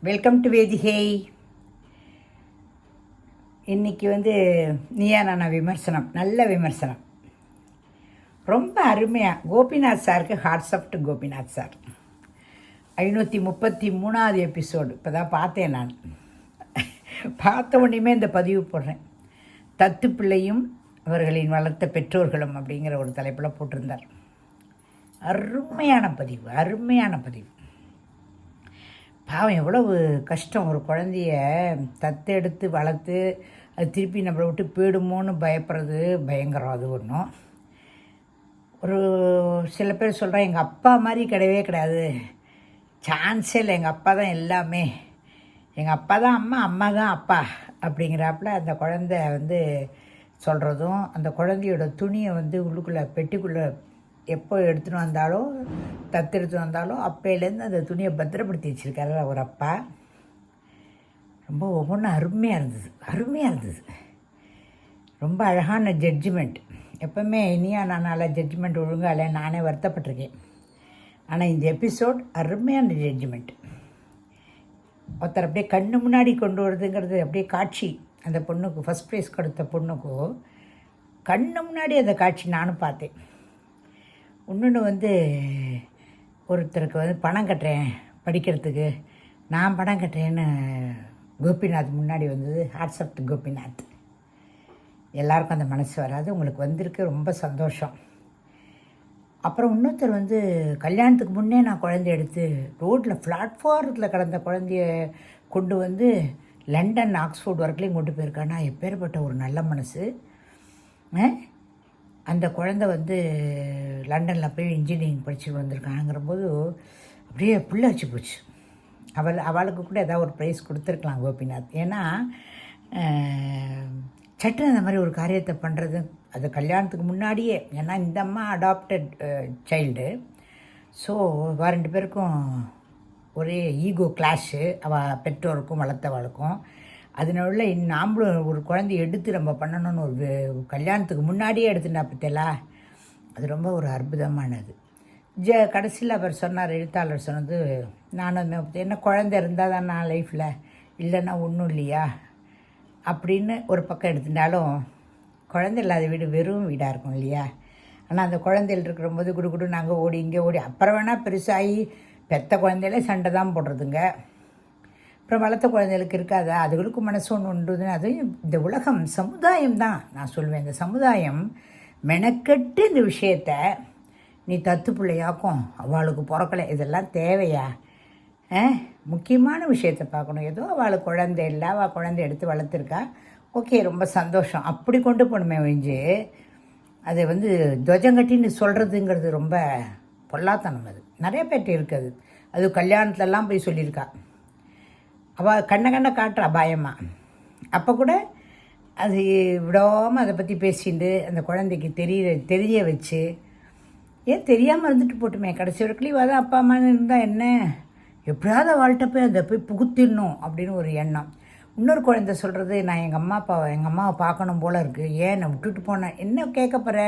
Welcome to வேதிகை இன்றைக்கி வந்து நீயா நானா விமர்சனம் நல்ல விமர்சனம். ரொம்ப அருமையாக கோபிநாத் சாருக்கு hats off to Gopinath sir. ஐநூற்றி முப்பத்தி மூணாவது எபிசோடு இப்போ தான் பார்த்தேன் நான். பார்த்த உடனேமே இந்த பதிவு போடுறேன். தத்து பிள்ளையும் அவர்களின் வளர்த்த பெற்றோர்களும் அப்படிங்கிற ஒரு தலைப்பில் போட்டிருந்தார். அருமையான பதிவு அருமையான பதிவு. பாவம் எவ்வளவு கஷ்டம். ஒரு குழந்தைய தத்தெடுத்து வளர்த்து அது திருப்பி நம்மளை விட்டு போயிடுமோன்னு பயப்படுறது பயங்கரம். அது ஒன்றும் ஒரு சில பேர் சொல்கிறேன் எங்கள் அப்பா மாதிரி கிடையவே கிடையாது. சான்ஸே இல்லை. எங்கள் அப்பா தான் எல்லாமே. எங்கள் அப்பா தான் அம்மா அம்மா தான் அப்பா. அப்படிங்கிறாப்புல அந்த குழந்த வந்து சொல்கிறதும் அந்த குழந்தையோட துணியை வந்து உள்ளுக்குள்ளே பெட்டிக்குள்ளே எப்போ எடுத்துகிட்டு வந்தாலும் தத்து எடுத்துகிட்டு வந்தாலும் அப்பையிலேருந்து அந்த துணியை பத்திரப்படுத்தி வச்சுருக்காரு ஒரு அப்பா. ரொம்ப ஒவ்வொன்றும் அருமையாக இருந்தது அருமையாக இருந்தது. ரொம்ப அழகான ஜட்ஜ்மெண்ட் எப்போவுமே இனியா நானால் ஜட்ஜ்மெண்ட் ஒழுங்கால நானே வருத்தப்பட்டிருக்கேன். ஆனால் இந்த எபிசோட் அருமையான ஜட்ஜ்மெண்ட் ஒருத்தர் அப்படியே கண்ணு முன்னாடி கொண்டு வருதுங்கிறது அப்படியே காட்சி. அந்த பொண்ணுக்கு ஃபஸ்ட் ப்ரைஸ் கொடுத்த பொண்ணுக்கும் கண்ணு முன்னாடி அந்த காட்சி நானும் பார்த்தேன். இன்னொன்று வந்து ஒருத்தருக்கு வந்து பணம் கட்டுறேன் படிக்கிறதுக்கு. நான் பணம் கட்டுறேன்னு கோபிநாத் முன்னாடி வந்தது. Hats off Gopinath. எல்லாருக்கும் அந்த மனசு வராது. உங்களுக்கு வந்திருக்கு ரொம்ப சந்தோஷம். அப்புறம் இன்னொருத்தர் வந்து கல்யாணத்துக்கு முன்னே நான் குழந்தைய எடுத்து ரோட்டில் பிளாட்ஃபாரத்தில் கிடந்த குழந்தைய கொண்டு வந்து லண்டன் ஆக்ஸ்ஃபோர்ட் வரைக்கும் கொண்டு போயிருக்கானா? எப்பேற்பட்ட ஒரு நல்ல மனசு. ஆ? அந்த குழந்தை வந்து லண்டனில் போய் இன்ஜினியரிங் படிச்சுட்டு வந்திருக்காங்கிற போது அப்படியே புள்ளரிச்சு போச்சு. அவள் அவளுக்கு கூட ஏதாவது ஒரு ப்ரைஸ் கொடுத்துருக்கலாம் கோபிநாத். ஏன்னா அஹ், சட்டுன்னு அந்த மாதிரி ஒரு காரியத்தை பண்ணுறது அது கல்யாணத்துக்கு முன்னாடியே. ஏன்னா இந்த அம்மா அடாப்டட் சைல்டு ஸோ ரெண்டு பேருக்கும் ஒரே ஈகோ கிளாஷு அவள் பெற்றோருக்கும் வளர்த்தவளுக்கும். அதனால இன் ஒரு குழந்தைய எடுத்து நம்ம பண்ணணும்னு ஒரு கல்யாணத்துக்கு முன்னாடியே எடுத்துட்டா பத்தியலா அது ரொம்ப ஒரு அற்புதமானது. ஜ கடைசியில் அவர் சொன்னார் எழுத்தாளர் சொன்னது நானும் என்ன குழந்த இருந்தால் தான் நான் லைஃப்பில் இல்லைன்னா ஒன்றும் இல்லையா? அப்படின்னு ஒரு பக்கம் எடுத்துட்டாலும் குழந்தை இல்லாத வீடு வெறும் வீடாக இருக்கும் இல்லையா? ஆனால் அந்த குழந்தைகள் இருக்கிறபோது குடு குடு நாங்கள் ஓடி இங்கே ஓடி அப்புறம் வேணால் பெருசாகி பெத்த குழந்தையில சண்டை தான் போடுறதுங்க. அப்புறம் வளர்த்த குழந்தைகளுக்கு இருக்காது? அதுகளுக்கும் மனசு ஒன்று உண்டுதுன்னு அதையும் இந்த உலகம் சமுதாயம் தான். நான் சொல்லுவேன் இந்த சமுதாயம் மெனக்கெட்டு இந்த விஷயத்த நீ தத்து பிள்ளையாக்கும். அவளுக்கு பிறக்கலை. இதெல்லாம் தேவையா? ஆ? முக்கியமான விஷயத்த பார்க்கணும். ஏதோ அவளுக்கு குழந்தை இல்லை. அவள் குழந்தை எடுத்து வளர்த்துருக்கா. ஓகே ரொம்ப சந்தோஷம். அப்படி கொண்டு போகணுமே ஒழிஞ்சு அதை வந்து துவஜங்கட்டின்னு சொல்கிறதுங்கிறது ரொம்ப பொல்லாத்தனம் அது. நிறைய பேர்ட்டு இருக்குது அது கல்யாணத்துலலாம் போய் சொல்லியிருக்கா. அவள் கண்ண கண்ண காட்டுறா பயமாக அப்போ கூட அது விடாமல் அதை பற்றி பேசிட்டு அந்த குழந்தைக்கு தெரிய தெரிய வச்சு ஏன் தெரியாமல் இருந்துட்டு போட்டுமே. கடைசி வரைக்கும் அதான் அப்பா அம்மான்னு இருந்தால் என்ன? எப்படியாவது வாழ்கிட்ட போய் அதை போய் புகுத்திடணும் அப்படின்னு ஒரு எண்ணம். இன்னொரு குழந்தை சொல்கிறது நான் எங்கள் அம்மா அப்பாவை எங்கள் அம்மாவை பார்க்கணும் போல இருக்குது ஏன் நான் விட்டுட்டு போனேன் என்ன கேட்க போகிற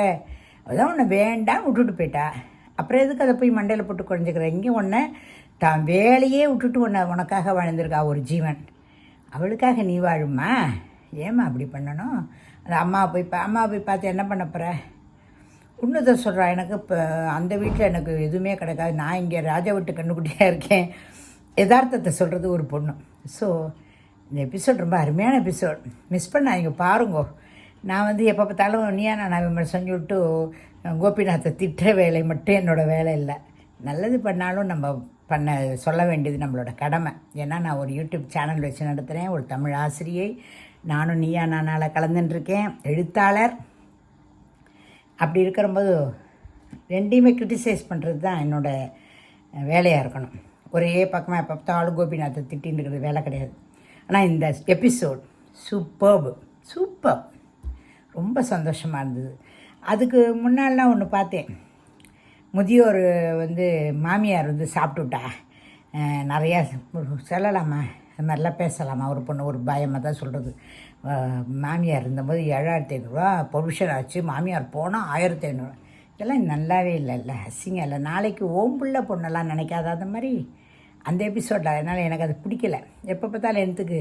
அதான் உன்னை வேண்டாம் விட்டுட்டு போயிட்டா. அப்புறம் எதுக்கு அதை போய் மண்டையில் போட்டு குறைஞ்சிக்கிற இங்கே ஒன்று தான் வேலையே விட்டுட்டு உன்னை உனக்காக வாழ்ந்திருக்கா ஒரு ஜீவன். அவளுக்காக நீ வாழுமா ஏம்மா அப்படி பண்ணணும்? அந்த அம்மா போய் பா அம்மா போய் பார்த்து என்ன பண்ண போகிற உன்னதை சொல்கிறா எனக்கு இப்போ அந்த வீட்டில் எனக்கு எதுவுமே கிடைக்காது. நான் இங்கே ராஜா வீட்டு கண்ணுக்குட்டியாக இருக்கேன். யதார்த்தத்தை சொல்கிறது ஒரு பொண்ணு. ஸோ இந்த எபிசோட் ரொம்ப அருமையான எபிசோட் மிஸ் பண்ணாதீங்க பாருங்கோ. நான் வந்து எப்போ பார்த்தாலும் நீயா நான் விமர்சனம் விட்டு கோபிநாத்தை திட்டுற வேலை மட்டும் என்னோடய வேலை இல்லை. நல்லது பண்ணாலும் நம்ம பண்ண சொல்ல வேண்டியது நம்மளோட கடமை. ஏன்னா நான் ஒரு யூடியூப் சேனல் வச்சு நடத்துகிறேன் ஒரு தமிழ் ஆசிரியை. நானும் நீயா நானால் கலந்துட்டுருக்கேன் எழுத்தாளர். அப்படி இருக்கிறபோது ரெண்டையுமே கிரிட்டிசைஸ் பண்ணுறது தான் என்னோடய வேலையாக இருக்கணும். ஒரே பக்கமாக எப்போ பார்த்தாலும் கோபிநாத்தை திட்டின்னு இருக்கிறது வேலை கிடையாது. ஆனால் இந்த எபிசோட் சூப்பர்பு சூப்பர் ரொம்ப சந்தோஷமாக இருந்தது. அதுக்கு முன்னாடிலாம் ஒன்று பார்த்தேன். முதியோர் வந்து மாமியார் வந்து சாப்பிட்டுட்டா. நிறையா சொல்லலாமா? அது மாதிரிலாம் பேசலாமா? ஒரு பொண்ணு ஒரு பயமாக தான் சொல்கிறது மாமியார் இருந்தபோது ஏழாயிரத்தி ஐநூறுரூவா பொல்யூஷன் ஆச்சு. மாமியார் போனால் ஆயிரத்தி ஐநூறுரூவா இதெல்லாம் நல்லாவே இல்லைல்ல. அசிங்கம் இல்லை. நாளைக்கு ஓம்புள்ள பொண்ணெல்லாம் நினைக்காத அந்த மாதிரி அந்த எபிசோடில் அதனால் எனக்கு அது பிடிக்கல. எப்போ பார்த்தாலும் எனக்கு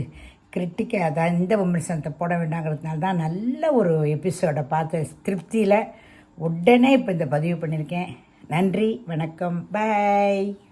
கிரிட்டிக்காக அதான் இந்த விமர்சனத்தை போட வேண்டாங்கிறதுனால தான் நல்ல ஒரு எபிசோடை பார்த்து திருப்தியில் உடனே இப்போ இந்த பதிவு பண்ணியிருக்கேன். நன்றி வணக்கம் பாய்